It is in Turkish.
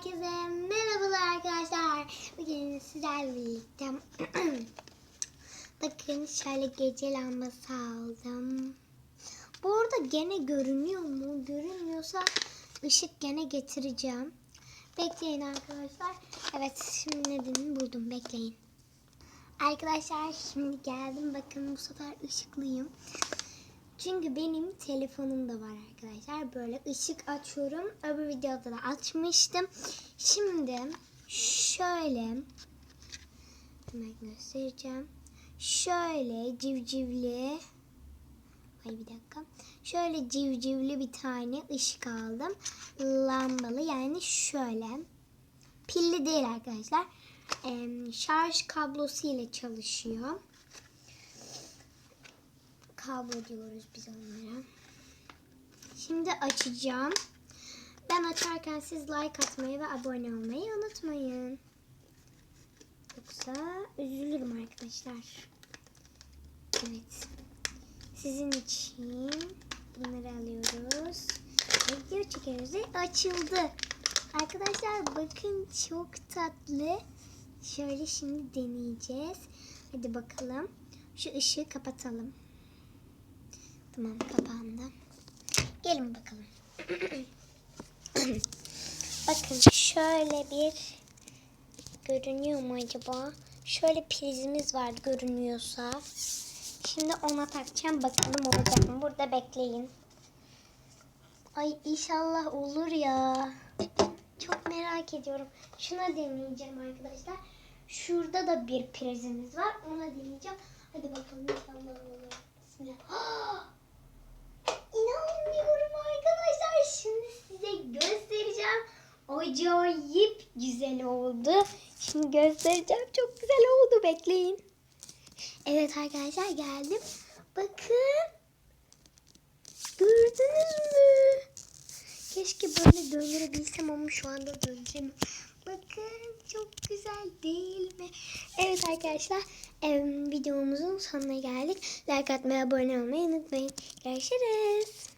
herkese merhabalar arkadaşlar. Bugün sizlerle birlikte bakın şöyle gece lambası aldım. Bu arada gene görünüyor mu? Görünmüyorsa ışık gene getireceğim. Bekleyin arkadaşlar. Evet şimdi nedenini buldum. Bekleyin. Arkadaşlar şimdi geldim. Bakın bu sefer ışıklıyım. Çünkü benim telefonum da var arkadaşlar. Böyle ışık açıyorum. Öbür videoda da açmıştım. Şimdi şöyle hemen göstereceğim. Şöyle civcivli Ay bir dakika. Şöyle civcivli bir tane ışık aldım. Lambalı yani şöyle. Pilli değil arkadaşlar. Em, şarj kablosu ile çalışıyor kablo diyoruz biz onlara. Şimdi açacağım. Ben açarken siz like atmayı ve abone olmayı unutmayın. Yoksa üzülürüm arkadaşlar. Evet. Sizin için bunları alıyoruz. Video ve açıldı. Arkadaşlar bakın çok tatlı. Şöyle şimdi deneyeceğiz. Hadi bakalım. Şu ışığı kapatalım. Tamam kapandı. Gelin bakalım. Bakın şöyle bir görünüyor mu acaba? Şöyle prizimiz var görünüyorsa. Şimdi ona takacağım bakalım olacak mı? Burada bekleyin. Ay inşallah olur ya. Çok merak ediyorum. Şuna deneyeceğim arkadaşlar. Şurada da bir prizimiz var. Ona deneyeceğim. Hadi bakalım inşallah olur. Bismillah. İnanmıyorum arkadaşlar. Şimdi size göstereceğim. Acayip güzel oldu. Şimdi göstereceğim. Çok güzel oldu. Bekleyin. Evet arkadaşlar geldim. Bakın. Gördünüz mü? Keşke böyle döndürebilsem ama şu anda döndüremiyorum. Bakın çok güzel değil mi? Evet arkadaşlar videomuzun sonuna geldik. Like atmayı, abone olmayı unutmayın. Görüşürüz.